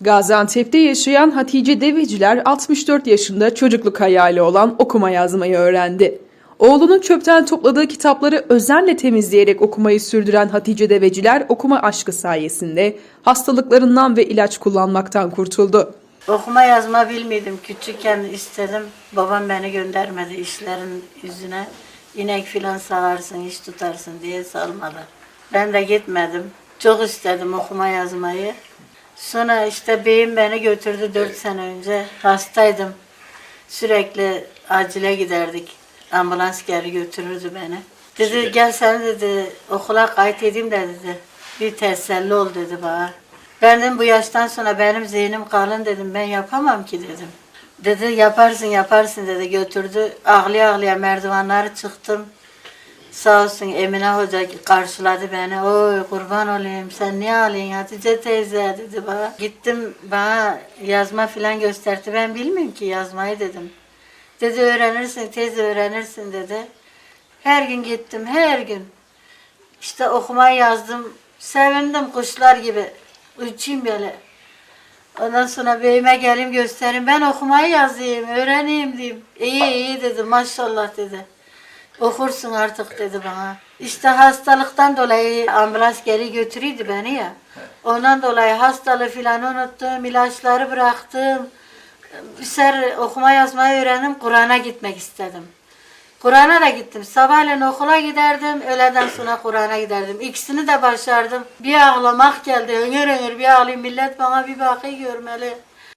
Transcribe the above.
Gaziantep'te yaşayan Hatice Deveciler 64 yaşında çocukluk hayali olan okuma yazmayı öğrendi. Oğlunun çöpten topladığı kitapları özenle temizleyerek okumayı sürdüren Hatice Deveciler okuma aşkı sayesinde hastalıklarından ve ilaç kullanmaktan kurtuldu. Okuma yazma bilmiyordum. Küçükken istedim. Babam beni göndermedi işlerin yüzüne. İnek filan sağarsın, iş tutarsın diye salmadı. Ben de gitmedim. Çok istedim okuma yazmayı. Sonra işte beyim beni götürdü dört sene önce. Hastaydım. Sürekli acile giderdik. Ambulans geri götürürdü beni. Dedi gel sen dedi okula kayıt edeyim de dedi. Bir teselli ol dedi bana. Ben dedim bu yaştan sonra benim zihnim kalın dedim ben yapamam ki dedim. Dedi yaparsın yaparsın dedi götürdü. Ağlaya ağlaya merdivenleri çıktım. Sağ olsun Emine Hoca karşıladı beni. Oy kurban olayım sen niye ağlıyorsun Hatice teyze dedi bana. Gittim bana yazma filan gösterdi. Ben bilmiyorum ki yazmayı dedim. Dedi öğrenirsin teyze öğrenirsin dedi. Her gün gittim her gün. İşte okumayı yazdım. Sevindim kuşlar gibi. Uçayım böyle. Ondan sonra beyime geleyim göstereyim. Ben okumayı yazayım, öğreneyim diyeyim. İyi iyi dedi maşallah dedi. Okursun artık dedi bana. İşte hastalıktan dolayı ambulans geri götürüyordu beni ya. Ondan dolayı hastalığı filan unuttum, ilaçları bıraktım. Bir ser okuma yazmayı öğrendim, Kur'an'a gitmek istedim. Kur'an'a da gittim. Sabahleyin okula giderdim, öğleden sonra Kur'an'a giderdim. İkisini de başardım. Bir ağlamak geldi, öngör öngör bir ağlayayım. Millet bana bir bakıyor görmeli.